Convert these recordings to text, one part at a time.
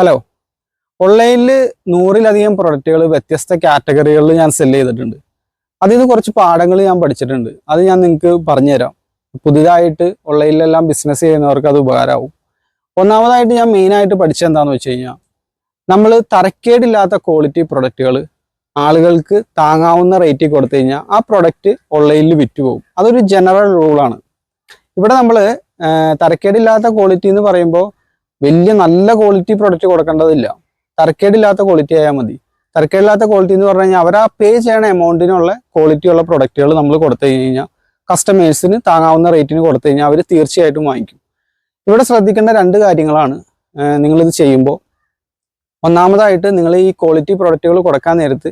Hello ഓൺലൈനിൽ നൂറിലധികം പ്രൊഡക്റ്റുകൾ വ്യത്യസ്ത കാറ്റഗറികളിൽ ഞാൻ സെൽ ചെയ്തിട്ടുണ്ട്. അതിൽ നിന്ന് കുറച്ച് പാഠങ്ങൾ ഞാൻ പഠിച്ചിട്ടുണ്ട്. അത് ഞാൻ നിങ്ങൾക്ക് പറഞ്ഞുതരാം. പുതിയതായിട്ട് ഓൺലൈനിലെല്ലാം ബിസിനസ് ചെയ്യുന്നവർക്ക് അത് ഉപകാരമാവും. ഒന്നാമതായിട്ട് ഞാൻ മെയിനായിട്ട് പഠിച്ചത് എന്താണെന്ന് വെച്ച് കഴിഞ്ഞാൽ നമ്മൾ തരക്കേടില്ലാത്ത ക്വാളിറ്റി പ്രൊഡക്റ്റുകൾ ആളുകൾക്ക് താങ്ങാവുന്ന റേറ്റിൽ കൊടുത്തു കഴിഞ്ഞാൽ ആ പ്രൊഡക്റ്റ് ഓൺലൈനിൽ വിറ്റുപോകും. അതൊരു ജനറൽ റൂളാണ് ഇവിടെ നമ്മൾ തരക്കേടില്ലാത്ത ക്വാളിറ്റി എന്ന് പറയുമ്പോൾ വലിയ നല്ല ക്വാളിറ്റി പ്രൊഡക്റ്റ് കൊടുക്കേണ്ടതില്ല. തർക്കേടില്ലാത്ത ക്വാളിറ്റി ആയാൽ മതി. തർക്കേടില്ലാത്ത ക്വാളിറ്റി എന്ന് പറഞ്ഞു കഴിഞ്ഞാൽ അവർ ആ പേ ചെയ്യണ എമൗണ്ടിനുള്ള ക്വാളിറ്റി ഉള്ള പ്രൊഡക്റ്റുകൾ നമ്മൾ കൊടുത്തു കഴിഞ്ഞാൽ കസ്റ്റമേഴ്സിന് താങ്ങാവുന്ന റേറ്റിന് കൊടുത്തു കഴിഞ്ഞാൽ അവർ തീർച്ചയായിട്ടും വാങ്ങിക്കും. ഇവിടെ ശ്രദ്ധിക്കേണ്ട രണ്ട് കാര്യങ്ങളാണ് നിങ്ങളിത് ചെയ്യുമ്പോൾ ഒന്നാമതായിട്ട് നിങ്ങൾ ഈ ക്വാളിറ്റി പ്രൊഡക്റ്റുകൾ കൊടുക്കാൻ നേരത്ത്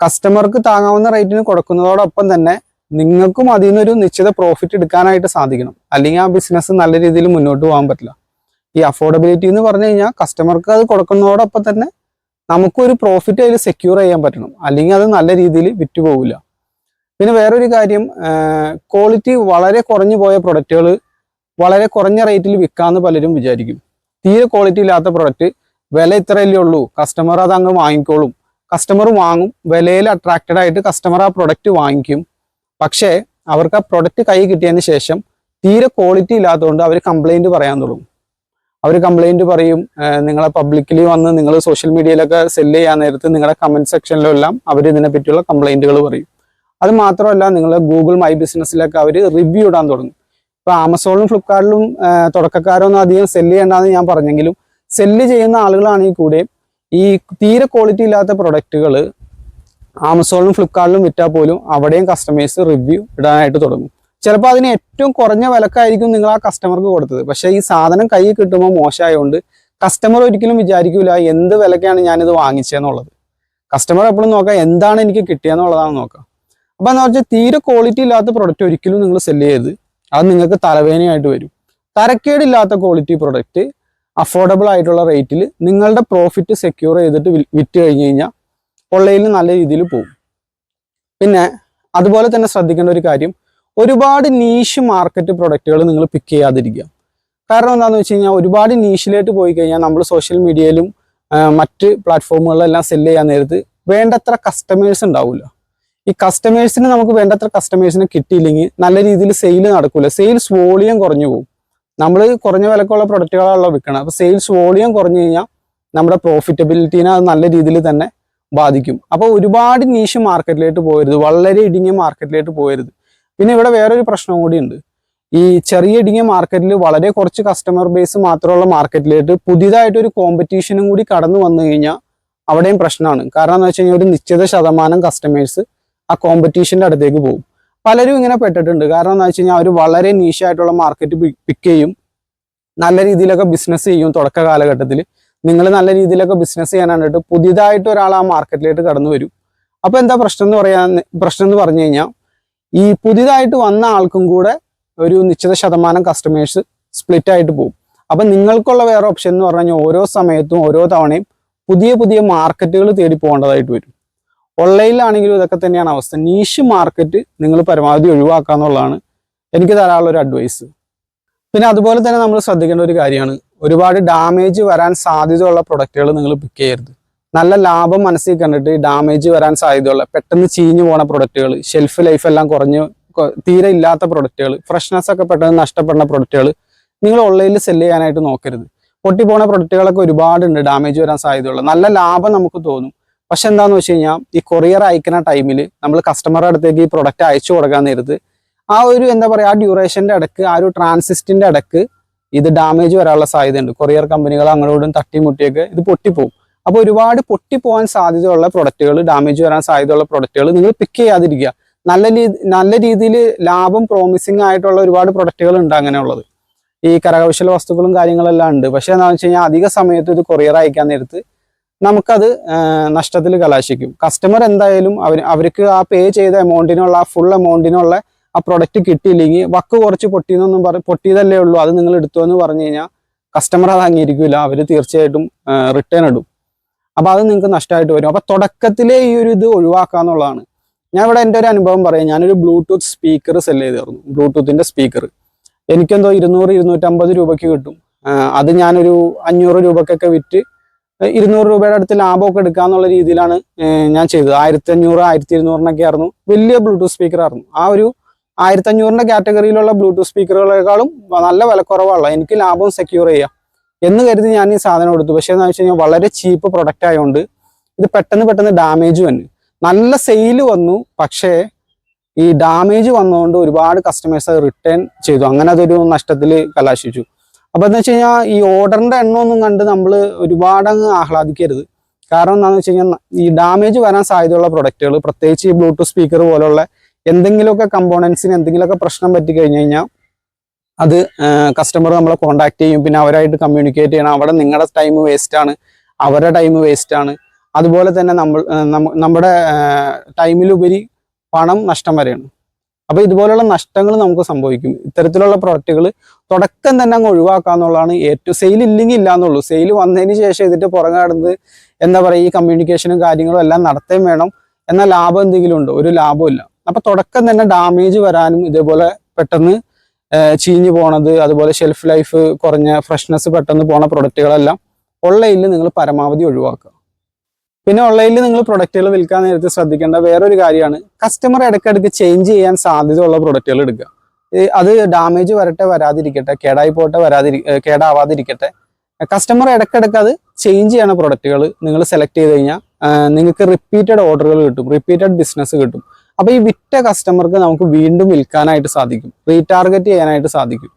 കസ്റ്റമർക്ക് താങ്ങാവുന്ന റേറ്റിന് കൊടുക്കുന്നതോടൊപ്പം തന്നെ നിങ്ങൾക്കും അതിൽ നിന്നൊരു നിശ്ചിത പ്രോഫിറ്റ് എടുക്കാനായിട്ട് സാധിക്കണം. അല്ലെങ്കിൽ ആ ബിസിനസ് നല്ല രീതിയിൽ മുന്നോട്ട് പോകാൻ പറ്റില്ല. ഈ അഫോർഡബിലിറ്റി എന്ന് പറഞ്ഞു കഴിഞ്ഞാൽ കസ്റ്റമർക്ക് അത് കൊടുക്കുന്നതോടൊപ്പം തന്നെ നമുക്കൊരു പ്രോഫിറ്റ് അതിൽ സെക്യൂർ ചെയ്യാൻ പറ്റണം. അല്ലെങ്കിൽ അത് നല്ല രീതിയിൽ വിറ്റുപോകില്ല പിന്നെ വേറൊരു കാര്യം ക്വാളിറ്റി വളരെ കുറഞ്ഞു പോയ പ്രൊഡക്റ്റുകൾ വളരെ കുറഞ്ഞ റേറ്റിൽ വിൽക്കാമെന്ന് പലരും വിചാരിക്കും. തീരെ ക്വാളിറ്റി ഇല്ലാത്ത പ്രൊഡക്റ്റ് വില ഇത്രയല്ലേ ഉള്ളൂ. കസ്റ്റമർ അത് അങ്ങ് വാങ്ങിക്കോളും. കസ്റ്റമർ വാങ്ങും. വിലയിൽ അട്രാക്റ്റഡ് ആയിട്ട് കസ്റ്റമർ ആ പ്രൊഡക്റ്റ് വാങ്ങിക്കും. പക്ഷേ അവർക്ക് ആ പ്രൊഡക്റ്റ് കൈ കിട്ടിയതിന് ശേഷം തീരെ ക്വാളിറ്റി ഇല്ലാത്തതുകൊണ്ട് അവർ കംപ്ലൈന്റ് പറയാൻ തുടങ്ങും. അവർ കംപ്ലൈന്റ് പറയും നിങ്ങളെ പബ്ലിക്കലി വന്ന് നിങ്ങൾ സോഷ്യൽ മീഡിയയിലൊക്കെ സെല്ല് ചെയ്യാൻ നേരത്ത് നിങ്ങളുടെ കമന്റ് സെക്ഷനിലെല്ലാം അവർ ഇതിനെ പറ്റിയുള്ള കംപ്ലൈന്റുകൾ പറയും. അത് മാത്രമല്ല നിങ്ങൾ ഗൂഗിൾ മൈ ബിസിനസ്സിലൊക്കെ അവർ റിവ്യൂ ഇടാൻ തുടങ്ങും. ഇപ്പൊ ആമസോണിലും ഫ്ലിപ്കാർട്ടിലും തുടക്കക്കാരൊന്നും അധികം സെല്ല് ചെയ്യേണ്ടെന്ന് ഞാൻ പറഞ്ഞെങ്കിലും സെല്ല് ചെയ്യുന്ന ആളുകളാണെങ്കിൽ കൂടെ ഈ തീരെ ക്വാളിറ്റി ഇല്ലാത്ത പ്രൊഡക്റ്റുകൾ ആമസോണിലും ഫ്ലിപ്കാർട്ടിലും വിറ്റാൽ പോലും അവിടെയും കസ്റ്റമേഴ്സ് റിവ്യൂ ഇടാനായിട്ട് തുടങ്ങും. ചിലപ്പോൾ അതിന് ഏറ്റവും കുറഞ്ഞ വിലക്കായിരിക്കും നിങ്ങൾ ആ കസ്റ്റമർക്ക് കൊടുത്തത്. പക്ഷേ ഈ സാധനം കയ്യിൽ കിട്ടുമ്പോൾ മോശമായതുകൊണ്ട് കസ്റ്റമർ ഒരിക്കലും വിചാരിക്കില്ല എന്ത് വിലക്കാണ് ഞാനിത് വാങ്ങിച്ചതെന്നുള്ളത് കസ്റ്റമർ എപ്പോഴും നോക്കുക എന്താണ് എനിക്ക് കിട്ടിയെന്നുള്ളതാണ് നോക്കുക അപ്പം എന്താ വെച്ചാൽ തീരെ ക്വാളിറ്റി ഇല്ലാത്ത പ്രൊഡക്റ്റ് ഒരിക്കലും നിങ്ങൾ സെല്ല് ചെയ്ത് അത് നിങ്ങൾക്ക് തലവേദനയായിട്ട് വരും. തരക്കേടില്ലാത്ത ക്വാളിറ്റി പ്രൊഡക്റ്റ് അഫോർഡബിൾ ആയിട്ടുള്ള റേറ്റിൽ നിങ്ങളുടെ പ്രോഫിറ്റ് സെക്യൂർ ചെയ്തിട്ട് വിറ്റ് കഴിഞ്ഞ് കഴിഞ്ഞാൽ ഓൺലൈനിൽ നല്ല രീതിയിൽ പോകും പിന്നെ അതുപോലെ തന്നെ ശ്രദ്ധിക്കേണ്ട ഒരു കാര്യം ഒരുപാട് നീഷ് മാർക്കറ്റ് പ്രൊഡക്റ്റുകൾ നിങ്ങൾ പിക്ക് ചെയ്യാതിരിക്കുക. കാരണം എന്താണെന്ന് വെച്ച് കഴിഞ്ഞാൽ ഒരുപാട് നീഷിലേക്ക് പോയി കഴിഞ്ഞാൽ നമ്മൾ സോഷ്യൽ മീഡിയയിലും മറ്റ് പ്ലാറ്റ്ഫോമുകളിലെല്ലാം സെല്ല് ചെയ്യാൻ നേരത്ത് വേണ്ടത്ര കസ്റ്റമേഴ്സ് ഉണ്ടാവില്ല ഈ കസ്റ്റമേഴ്സിന് നമുക്ക് വേണ്ടത്ര കസ്റ്റമേഴ്സിനെ കിട്ടിയില്ലെങ്കിൽ നല്ല രീതിയിൽ സെയിൽ നടക്കില്ല സെയിൽസ് വോളിയം കുറഞ്ഞു പോകും. നമ്മൾ കുറഞ്ഞ വിലക്കുള്ള പ്രൊഡക്റ്റുകളാണല്ലോ വിൽക്കണം. അപ്പോൾ സെയിൽസ് വോളിയം കുറഞ്ഞു കഴിഞ്ഞാൽ നമ്മുടെ പ്രോഫിറ്റബിലിറ്റീനെ അത് നല്ല രീതിയിൽ തന്നെ ബാധിക്കും. അപ്പോൾ ഒരുപാട് നീഷ് മാർക്കറ്റിലേക്ക് പോകരുത്. വളരെ ഇടുങ്ങിയ മാർക്കറ്റിലേക്ക് പോകരുത്. പിന്നെ ഇവിടെ വേറൊരു പ്രശ്നം കൂടിയുണ്ട്. ഈ ചെറിയ ഇടുങ്ങിയ മാർക്കറ്റിൽ വളരെ കുറച്ച് കസ്റ്റമർ ബേസ് മാത്രമുള്ള മാർക്കറ്റിലേക്ക് പുതിയതായിട്ടൊരു കോമ്പറ്റീഷനും കൂടി കടന്നു വന്നു കഴിഞ്ഞാൽ അവിടെയും പ്രശ്നമാണ്. കാരണം എന്ന് വെച്ച് കഴിഞ്ഞാൽ ഒരു നിശ്ചിത ശതമാനം കസ്റ്റമേഴ്സ് ആ കോമ്പറ്റീഷന്റെ അടുത്തേക്ക് പോകും. പലരും ഇങ്ങനെ പെട്ടിട്ടുണ്ട്. കാരണം എന്ന് വെച്ച് കഴിഞ്ഞാൽ അവർ വളരെ നീഷായിട്ടുള്ള മാർക്കറ്റ് പിക്ക് ചെയ്യും. നല്ല രീതിയിലൊക്കെ ബിസിനസ് ചെയ്യും തുടക്ക കാലഘട്ടത്തിൽ. നിങ്ങൾ നല്ല രീതിയിലൊക്കെ ബിസിനസ് ചെയ്യാനായിട്ട് പുതിയതായിട്ട് ഒരാൾ ആ മാർക്കറ്റിലേക്ക് കടന്നു വരും. അപ്പോൾ എന്താ പ്രശ്നം എന്ന് പറയാൻ പ്രശ്നം എന്ന് പറഞ്ഞു കഴിഞ്ഞാൽ ഈ പുതിയതായിട്ട് വന്ന ആൾക്കും കൂടെ ഒരു നിശ്ചിത ശതമാനം കസ്റ്റമേഴ്സ് സ്പ്ലിറ്റ് ആയിട്ട് പോകും. അപ്പം നിങ്ങൾക്കുള്ള വേറെ ഓപ്ഷൻ എന്ന് പറഞ്ഞു ഓരോ സമയത്തും ഓരോ തവണയും പുതിയ പുതിയ മാർക്കറ്റുകൾ തേടി പോകേണ്ടതായിട്ട് വരും. ഓൺലൈനിലാണെങ്കിലും ഇതൊക്കെ തന്നെയാണ് അവസ്ഥ. നീഷ് മാർക്കറ്റ് നിങ്ങൾ പരമാവധി ഒഴിവാക്കുക എന്നുള്ളതാണ് എനിക്ക് തരാനുള്ള ഒരു അഡ്വൈസ് പിന്നെ അതുപോലെ തന്നെ നമ്മൾ ശ്രദ്ധിക്കേണ്ട ഒരു കാര്യമാണ്. ഒരുപാട് ഡാമേജ് വരാൻ സാധ്യതയുള്ള പ്രൊഡക്റ്റുകൾ നിങ്ങൾ പിക്ക് ചെയ്യരുത്. നല്ല ലാഭം മനസ്സിൽ കണ്ടിട്ട് ഡാമേജ് വരാൻ സാധ്യതയുള്ള പെട്ടെന്ന് ചീഞ്ഞു പോണ പ്രൊഡക്റ്റുകൾ ഷെൽഫ് ലൈഫ് എല്ലാം കുറഞ്ഞു തീരെ ഇല്ലാത്ത പ്രൊഡക്റ്റുകൾ ഫ്രഷ്നെസ് ഒക്കെ പെട്ടെന്ന് നഷ്ടപ്പെടുന്ന പ്രൊഡക്റ്റുകൾ നിങ്ങൾ ഓൺലൈനിൽ സെൽ ചെയ്യാനായിട്ട് നോക്കരുത്. പൊട്ടിപ്പോണ പ്രൊഡക്റ്റുകളൊക്കെ ഒരുപാടുണ്ട് ഡാമേജ് വരാൻ സാധ്യതയുള്ള. നല്ല ലാഭം നമുക്ക് തോന്നും. പക്ഷെ എന്താന്ന് വെച്ച് കഴിഞ്ഞാൽ ഈ കൊറിയർ അയക്കുന്ന ടൈമിൽ നമ്മൾ കസ്റ്റമറുടെ അടുത്തേക്ക് ഈ പ്രൊഡക്റ്റ് അയച്ചു കൊടുക്കാൻ നേരത്ത് ആ ഒരു എന്താ പറയുക ആ ഡ്യൂറേഷന്റെ ഇടയ്ക്ക് ആ ഒരു ട്രാൻസിസ്റ്റിന്റെ ഇടയ്ക്ക് ഇത് ഡാമേജ് വരാനുള്ള സാധ്യതയുണ്ട്. കൊറിയർ കമ്പനികൾ അങ്ങോട്ടും തട്ടിമുട്ടിയൊക്കെ ഇത് പൊട്ടിപ്പോകും അപ്പോൾ ഒരുപാട് പൊട്ടിപ്പോകാൻ സാധ്യതയുള്ള പ്രൊഡക്റ്റുകൾ ഡാമേജ് വരാൻ സാധ്യതയുള്ള പ്രൊഡക്റ്റുകൾ നിങ്ങൾ പിക്ക് ചെയ്യാതിരിക്കുക. നല്ല രീതി നല്ല രീതിയിൽ ലാഭം പ്രോമിസിങ് ആയിട്ടുള്ള ഒരുപാട് പ്രൊഡക്റ്റുകൾ ഉണ്ട് അങ്ങനെയുള്ളത്. ഈ കരകൗശല വസ്തുക്കളും കാര്യങ്ങളെല്ലാം ഉണ്ട്. പക്ഷെ എന്താണെന്ന് വെച്ച് കഴിഞ്ഞാൽ അധിക സമയത്ത് ഇത് കൊറിയർ അയക്കാൻ നേരത്ത് നമുക്കത് നഷ്ടത്തിൽ കലാശിക്കും. കസ്റ്റമർ എന്തായാലും അവർ അവർക്ക് ആ പേ ചെയ്ത എമൗണ്ടിനുള്ള ആ ഫുൾ എമൗണ്ടിനുള്ള ആ പ്രൊഡക്റ്റ് കിട്ടിയില്ലെങ്കിൽ വക്ക് കുറച്ച് പൊട്ടിയെന്നൊന്നും പറ പൊട്ടിയതല്ലേ ഉള്ളൂ. അത് നിങ്ങൾ എടുത്തു എന്ന് പറഞ്ഞു കഴിഞ്ഞാൽ കസ്റ്റമർ അത് അംഗീകരിക്കില്ല അവർ തീർച്ചയായിട്ടും റിട്ടേൺ ഇടും. അപ്പൊ അത് നിങ്ങൾക്ക് നഷ്ടമായിട്ട് വരും. അപ്പൊ തുടക്കത്തിലെ ഈ ഒരു ഇത് ഒഴിവാക്കുക എന്നുള്ളതാണ്. ഞാൻ ഇവിടെ എന്റെ ഒരു അനുഭവം പറയാം. ഞാനൊരു ബ്ലൂടൂത്ത് സ്പീക്കർ സെൽ ചെയ്തിരുന്നു. ബ്ലൂടൂത്തിന്റെ സ്പീക്കർ എനിക്കെന്തോ ഇരുന്നൂറ് ഇരുന്നൂറ്റമ്പത് രൂപയ്ക്ക് കിട്ടും. അത് ഞാനൊരു അഞ്ഞൂറ് രൂപക്കൊക്കെ വിറ്റ് ഇരുന്നൂറ് രൂപയുടെ അടുത്ത് ലാഭമൊക്കെ എടുക്കുക എന്നുള്ള രീതിയിലാണ് ഞാൻ ചെയ്തത്. ആയിരത്തി അഞ്ഞൂറ് ആയിരത്തി ഇരുന്നൂറിനൊക്കെ ആയിരുന്നു. വലിയ ബ്ലൂടൂത്ത് സ്പീക്കർ ആയിരുന്നു. ആ ഒരു ആയിരത്തി അഞ്ഞൂറിന്റെ കാറ്റഗറിയിലുള്ള ബ്ലൂടൂത്ത് സ്പീക്കറുകളെക്കാളും നല്ല വിലക്കുറവുള്ള എനിക്ക് ലാഭം സെക്യൂർ ചെയ്യാം. എന്ന് കരുതി ഞാൻ ഈ സാധനം എടുത്തു. പക്ഷേ എന്ന് വെച്ച് കഴിഞ്ഞാൽ വളരെ ചീപ്പ് പ്രൊഡക്റ്റ് ആയതുകൊണ്ട് ഇത് പെട്ടെന്ന് പെട്ടെന്ന് ഡാമേജ് വന്നു. നല്ല സെയിൽ വന്നു. പക്ഷേ ഈ ഡാമേജ് വന്നതുകൊണ്ട് ഒരുപാട് കസ്റ്റമേഴ്സ് അത് റിട്ടേൺ ചെയ്തു. അങ്ങനെ അതൊരു നഷ്ടത്തിൽ കലാശിച്ചു. അപ്പോൾ എന്ന് വെച്ച് കഴിഞ്ഞാൽ ഈ ഓർഡറിന്റെ എണ്ണമൊന്നും കണ്ട് നമ്മൾ ഒരുപാട് അങ്ങ് ആഹ്ലാദിക്കരുത്. കാരണം എന്താണെന്ന് വെച്ച് കഴിഞ്ഞാൽ ഈ ഡാമേജ് വരാൻ സാധ്യതയുള്ള പ്രൊഡക്റ്റുകൾ പ്രത്യേകിച്ച് ഈ ബ്ലൂടൂത്ത് സ്പീക്കർ പോലുള്ള എന്തെങ്കിലുമൊക്കെ കമ്പോണൻസിന് എന്തെങ്കിലുമൊക്കെ പ്രശ്നം പറ്റി കഴിഞ്ഞു കഴിഞ്ഞാൽ അത് കസ്റ്റമർ നമ്മളെ കോണ്ടാക്ട് ചെയ്യും. പിന്നെ അവരായിട്ട് കമ്മ്യൂണിക്കേറ്റ് ചെയ്യണം. അവിടെ നിങ്ങളുടെ ടൈം വേസ്റ്റ് ആണ്. അവരുടെ ടൈം വേസ്റ്റ് ആണ്. അതുപോലെ തന്നെ നമ്മൾ നമ്മുടെ ടൈമിലുപരി പണം നഷ്ടം വരെയാണ്. അപ്പോൾ ഇതുപോലെയുള്ള നഷ്ടങ്ങൾ നമുക്ക് സംഭവിക്കും. ഇത്തരത്തിലുള്ള പ്രോഡക്റ്റുകൾ തുടക്കം തന്നെ അങ്ങ് ഒഴിവാക്കാന്നുള്ളതാണ് ഏറ്റവും സെയിൽ ഇല്ലെങ്കിൽ ഇല്ല എന്നുള്ളൂ. സെയിൽ വന്നതിന് ശേഷം ഇതിന്റെ പുറകെ കടന്ന് എന്താ പറയുക ഈ കമ്മ്യൂണിക്കേഷനും കാര്യങ്ങളും എല്ലാം നടത്തുകയും വേണം. എന്നാൽ ലാഭം എന്തെങ്കിലും ഉണ്ടോ? ഒരു ലാഭമില്ല അപ്പോൾ തുടക്കം തന്നെ ഡാമേജ് വരാനും ഇതേപോലെ പെട്ടെന്ന് ചീഞ്ഞു പോണത് അതുപോലെ ഷെൽഫ് ലൈഫ് കുറഞ്ഞ ഫ്രഷ്നെസ് പെട്ടെന്ന് പോണ പ്രൊഡക്റ്റുകളെല്ലാം ഓൺലൈനിൽ നിങ്ങൾ പരമാവധി ഒഴിവാക്കുക. പിന്നെ ഓൺലൈനിൽ നിങ്ങൾ പ്രൊഡക്റ്റുകൾ വിൽക്കാൻ നേരത്തെ ശ്രദ്ധിക്കേണ്ട വേറൊരു കാര്യമാണ് കസ്റ്റമർ ഇടയ്ക്കിടയ്ക്ക് ചേഞ്ച് ചെയ്യാൻ സാധ്യതയുള്ള പ്രൊഡക്റ്റുകൾ എടുക്കുക. അത് ഡാമേജ് വരട്ടെ വരാതിരിക്കട്ടെ കേടായി പോട്ടെ വരാതിരി കേടാവാതിരിക്കട്ടെ. കസ്റ്റമർ ഇടയ്ക്കിടയ്ക്ക് അത് ചേഞ്ച് ചെയ്യണ പ്രൊഡക്റ്റുകൾ നിങ്ങൾ സെലക്ട് ചെയ്ത് കഴിഞ്ഞാൽ നിങ്ങൾക്ക് റിപ്പീറ്റഡ് ഓർഡറുകൾ കിട്ടും റിപ്പീറ്റഡ് ബിസിനസ് കിട്ടും. അപ്പൊ ഈ വിറ്റ കസ്റ്റമർക്ക് നമുക്ക് വീണ്ടും വിൽക്കാനായിട്ട് സാധിക്കും. റീടാർഗറ്റ് ചെയ്യാനായിട്ട് സാധിക്കും.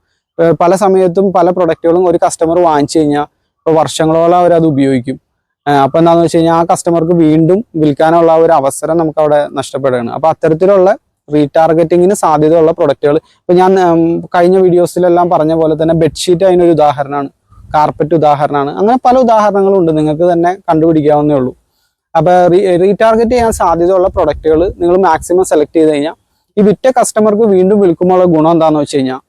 പല സമയത്തും പല പ്രൊഡക്റ്റുകളും ഒരു കസ്റ്റമർ വാങ്ങിച്ചു കഴിഞ്ഞാൽ ഇപ്പോൾ വർഷങ്ങളോളം അവർ അത് ഉപയോഗിക്കും. അപ്പോൾ അപ്പൊ എന്താണെന്ന് വെച്ച് കഴിഞ്ഞാൽ ആ കസ്റ്റമർക്ക് വീണ്ടും വിൽക്കാനുള്ള ഒരു അവസരം നമുക്ക് അവിടെ നഷ്ടപ്പെടുകയാണ്. അപ്പൊ അത്തരത്തിലുള്ള റീടാർഗറ്റിങ്ങിന് സാധ്യതയുള്ള പ്രൊഡക്റ്റുകൾ ഇപ്പൊ ഞാൻ കഴിഞ്ഞ വീഡിയോസിലെല്ലാം പറഞ്ഞ പോലെ തന്നെ ബെഡ്ഷീറ്റ് അതിനൊരു ഉദാഹരണമാണ്. കാർപ്പറ്റ് ഉദാഹരണമാണ്. അങ്ങനെ പല ഉദാഹരണങ്ങളും ഉണ്ട് നിങ്ങൾക്ക് തന്നെ കണ്ടുപിടിക്കാവുന്നേ ഉള്ളൂ. അപ്പൊ റീടാർഗറ്റ് ചെയ്യാൻ സാധ്യതയുള്ള പ്രൊഡക്റ്റുകൾ നിങ്ങൾ മാക്സിമം സെലക്ട് ചെയ്ത് കഴിഞ്ഞാൽ ഈ വിറ്റ കസ്റ്റമർക്ക് വീണ്ടും വിൽക്കുമ്പോഴുള്ള ഗുണം എന്താണെന്ന് വെച്ച് കഴിഞ്ഞാൽ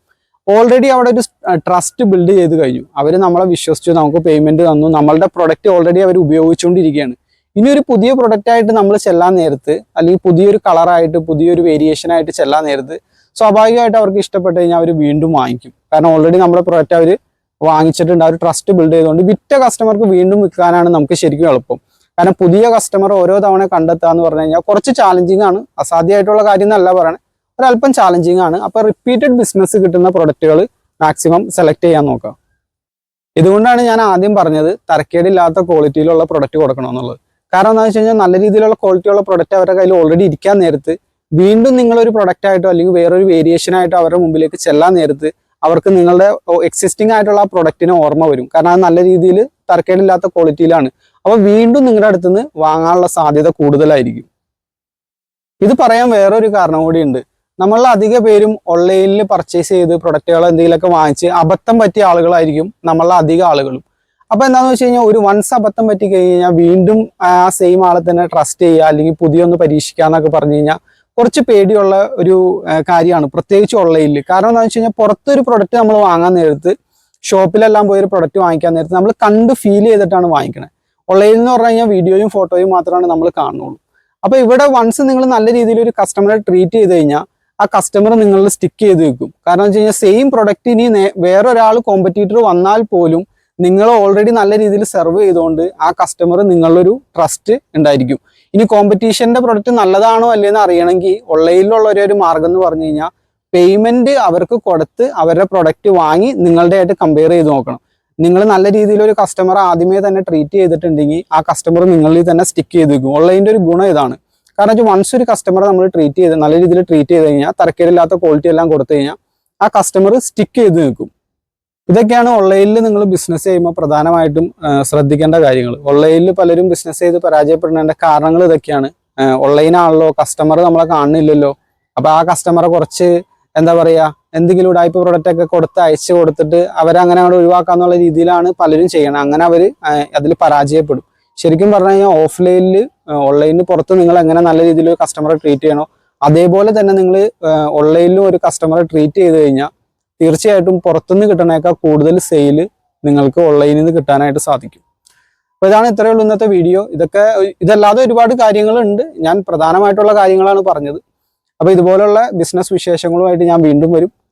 ഓൾറെഡി അവിടെ ഒരു ട്രസ്റ്റ് ബിൽഡ് ചെയ്ത് കഴിഞ്ഞു. അവർ നമ്മളെ വിശ്വസിച്ചു നമുക്ക് പേയ്മെന്റ് തന്നു നമ്മളുടെ പ്രൊഡക്റ്റ് ഓൾറെഡി അവർ ഉപയോഗിച്ചുകൊണ്ടിരിക്കുകയാണ്. ഇനി ഒരു പുതിയ പ്രൊഡക്റ്റ് ആയിട്ട് നമ്മൾ ചെല്ലാൻ നേരത്ത് അല്ലെങ്കിൽ പുതിയൊരു കളറായിട്ട് പുതിയൊരു വേരിയേഷൻ ആയിട്ട് ചെല്ലാൻ നേരത്ത് സ്വാഭാവികമായിട്ട് അവർക്ക് ഇഷ്ടപ്പെട്ട് കഴിഞ്ഞാൽ അവർ വീണ്ടും വാങ്ങിക്കും. കാരണം ഓൾറെഡി നമ്മുടെ പ്രൊഡക്റ്റ് അവർ വാങ്ങിച്ചിട്ടുണ്ട് ഒരു ട്രസ്റ്റ് ബിൽഡ് ചെയ്തുകൊണ്ട് വിറ്റ കസ്റ്റമർക്ക് വീണ്ടും വിൽക്കാനാണ് നമുക്ക് ശരിക്കും എളുപ്പം. കാരണം പുതിയ കസ്റ്റമർ ഓരോ തവണ കണ്ടെത്തുക എന്ന് പറഞ്ഞു കഴിഞ്ഞാൽ കുറച്ച് ചാലഞ്ചിങ് ആണ്. അസാധ്യമായിട്ടുള്ള കാര്യം എന്നല്ല പറയണേ. ഒരല്പം ചാലഞ്ചിങ് ആണ്. അപ്പൊ റിപ്പീറ്റഡ് ബിസിനസ് കിട്ടുന്ന പ്രൊഡക്റ്റുകൾ മാക്സിമം സെലക്ട് ചെയ്യാൻ നോക്കുക ഇതുകൊണ്ടാണ് ഞാൻ ആദ്യം പറഞ്ഞത് തരക്കേടില്ലാത്ത ക്വാളിറ്റിയിലുള്ള പ്രൊഡക്റ്റ് കൊടുക്കണമെന്നുള്ളത്. കാരണം എന്താണെന്ന് വെച്ച് കഴിഞ്ഞാൽ നല്ല രീതിയിലുള്ള ക്വാളിറ്റിയുള്ള പ്രൊഡക്റ്റ് അവരുടെ കയ്യിൽ ഓൾറെഡി ഇരിക്കാൻ നേരത്ത് വീണ്ടും നിങ്ങളൊരു പ്രൊഡക്റ്റ് ആയിട്ടോ അല്ലെങ്കിൽ വേറൊരു വേരിയേഷൻ ആയിട്ടോ അവരുടെ മുമ്പിലേക്ക് ചെല്ലാൻ നേരത്ത് അവർക്ക് നിങ്ങളുടെ എക്സിസ്റ്റിംഗ് ആയിട്ടുള്ള ആ പ്രൊഡക്റ്റിന് ഓർമ്മ വരും. കാരണം അത് നല്ല രീതിയിൽ തരക്കേടില്ലാത്ത ക്വാളിറ്റിയിലാണ് അപ്പൊ വീണ്ടും നിങ്ങളുടെ അടുത്ത് നിന്ന് വാങ്ങാനുള്ള സാധ്യത കൂടുതലായിരിക്കും. ഇത് പറയാൻ വേറൊരു കാരണം കൂടിയുണ്ട് നമ്മൾ അധിക പേരും ഓൺലൈനിൽ പർച്ചേസ് ചെയ്ത് പ്രൊഡക്റ്റുകൾ എന്തെങ്കിലുമൊക്കെ വാങ്ങിച്ച് അബദ്ധം പറ്റിയ ആളുകളായിരിക്കും നമ്മളിൽ അധിക ആളുകളും. അപ്പൊ എന്താണെന്ന് വെച്ച് കഴിഞ്ഞാൽ ഒരു വൺസ് അബദ്ധം പറ്റി കഴിഞ്ഞാൽ വീണ്ടും ആ സെയിം ആളെ തന്നെ ട്രസ്റ്റ് ചെയ്യുക അല്ലെങ്കിൽ പുതിയൊന്ന് പരീക്ഷിക്കാന്നൊക്കെ പറഞ്ഞു കഴിഞ്ഞാൽ കുറച്ച് പേടിയുള്ള ഒരു കാര്യമാണ് പ്രത്യേകിച്ച് ഓൺലൈനിൽ കാരണം എന്താണെന്ന് വെച്ച് കഴിഞ്ഞാൽ പുറത്തൊരു പ്രൊഡക്റ്റ് നമ്മൾ വാങ്ങാൻ നേരത്ത് ഷോപ്പിലെല്ലാം പോയി ഒരു പ്രൊഡക്റ്റ് വാങ്ങിക്കാൻ നേരത്ത് നമ്മൾ കണ്ട് ഫീൽ ചെയ്തിട്ടാണ് വാങ്ങിക്കണത് ഓൺലൈനിൽ എന്ന് പറഞ്ഞു കഴിഞ്ഞാൽ വീഡിയോയും ഫോട്ടോയും മാത്രമാണ് നമ്മൾ കാണുന്നുള്ളൂ. അപ്പോൾ ഇവിടെ വൺസ് നിങ്ങൾ നല്ല രീതിയിൽ ഒരു കസ്റ്റമറെ ട്രീറ്റ് ചെയ്ത് കഴിഞ്ഞാൽ ആ കസ്റ്റമർ നിങ്ങളിൽ സ്റ്റിക്ക് ചെയ്ത് വെക്കും. കാരണം വെച്ച് സെയിം പ്രൊഡക്റ്റ് ഇനി വേറൊരാൾ കോമ്പറ്റീറ്റർ വന്നാൽ പോലും നിങ്ങൾ ഓൾറെഡി നല്ല രീതിയിൽ സെർവ് ചെയ്തുകൊണ്ട് ആ കസ്റ്റമർ നിങ്ങളൊരു ട്രസ്റ്റ് ഉണ്ടായിരിക്കും. ഇനി കോമ്പറ്റീഷന്റെ പ്രൊഡക്റ്റ് നല്ലതാണോ അല്ലേന്ന് അറിയണമെങ്കിൽ ഓൺലൈനിലുള്ള ഒരേ ഒരു മാർഗം എന്ന് പറഞ്ഞു കഴിഞ്ഞാൽ പേയ്മെന്റ് അവർക്ക് കൊടുത്ത് അവരുടെ പ്രൊഡക്റ്റ് വാങ്ങി നിങ്ങളുടെ ആയിട്ട് കമ്പയർ ചെയ്ത് നോക്കണം. നിങ്ങൾ നല്ല രീതിയിൽ ഒരു കസ്റ്റമർ ആദ്യമേ തന്നെ ട്രീറ്റ് ചെയ്തിട്ടുണ്ടെങ്കിൽ ആ കസ്റ്റമർ നിങ്ങളിൽ തന്നെ സ്റ്റിക്ക് ചെയ്ത് വെക്കും ഓൺലൈന്റെ ഒരു ഗുണം ഇതാണ്. കാരണം വൺസ് ഒരു കസ്റ്റമറെ നമ്മൾ ട്രീറ്റ് ചെയ്ത് നല്ല രീതിയിൽ ട്രീറ്റ് ചെയ്ത് കഴിഞ്ഞാൽ തരക്കേടില്ലാത്ത ക്വാളിറ്റി എല്ലാം കൊടുത്തു കഴിഞ്ഞാൽ ആ കസ്റ്റമർ സ്റ്റിക്ക് ചെയ്ത് നിൽക്കും. ഇതൊക്കെയാണ് ഓൺലൈനിൽ നിങ്ങൾ ബിസിനസ് ചെയ്യുമ്പോൾ പ്രധാനമായിട്ടും ശ്രദ്ധിക്കേണ്ട കാര്യങ്ങൾ. ഓൺലൈനിൽ പലരും ബിസിനസ് ചെയ്ത് പരാജയപ്പെടുന്നതിന്റെ കാരണങ്ങൾ ഇതൊക്കെയാണ്. ഓൺലൈനാണല്ലോ കസ്റ്റമർ നമ്മളെ കാണുന്നില്ലല്ലോ. അപ്പോൾ ആ കസ്റ്റമറെ കുറച്ച് എന്താ പറയാ എന്തെങ്കിലും ഉടായ്പ പ്രൊഡക്റ്റ് ഒക്കെ കൊടുത്ത് അയച്ചു കൊടുത്തിട്ട് അവരങ്ങനെ അങ്ങോട്ട് ഒഴിവാക്കാന്നുള്ള രീതിയിലാണ് പലരും ചെയ്യണം അങ്ങനെ അവർ അതിൽ പരാജയപ്പെടും. ശരിക്കും പറഞ്ഞു കഴിഞ്ഞാൽ ഓഫ്ലൈനിൽ ഓൺലൈനിന് പുറത്ത് നിങ്ങൾ എങ്ങനെ നല്ല രീതിയിൽ ഒരു കസ്റ്റമറെ ട്രീറ്റ് ചെയ്യണോ അതേപോലെ തന്നെ നിങ്ങൾ ഓൺലൈനിലും ഒരു കസ്റ്റമറെ ട്രീറ്റ് ചെയ്ത് കഴിഞ്ഞാൽ തീർച്ചയായിട്ടും പുറത്തുനിന്ന് കിട്ടണേക്കാൾ കൂടുതൽ സെയിൽ നിങ്ങൾക്ക് ഓൺലൈനിൽ നിന്ന് കിട്ടാനായിട്ട് സാധിക്കും. അപ്പോൾ ഇതാണ് ഇത്രയേ ഉള്ളൂ ഇന്നത്തെ വീഡിയോ ഇതൊക്കെ ഇതല്ലാതെ ഒരുപാട് കാര്യങ്ങളുണ്ട്. ഞാൻ പ്രധാനമായിട്ടുള്ള കാര്യങ്ങളാണ് പറഞ്ഞത്. അപ്പോൾ ഇതുപോലുള്ള ബിസിനസ് വിശേഷങ്ങളുമായിട്ട് ഞാൻ വീണ്ടും വരും.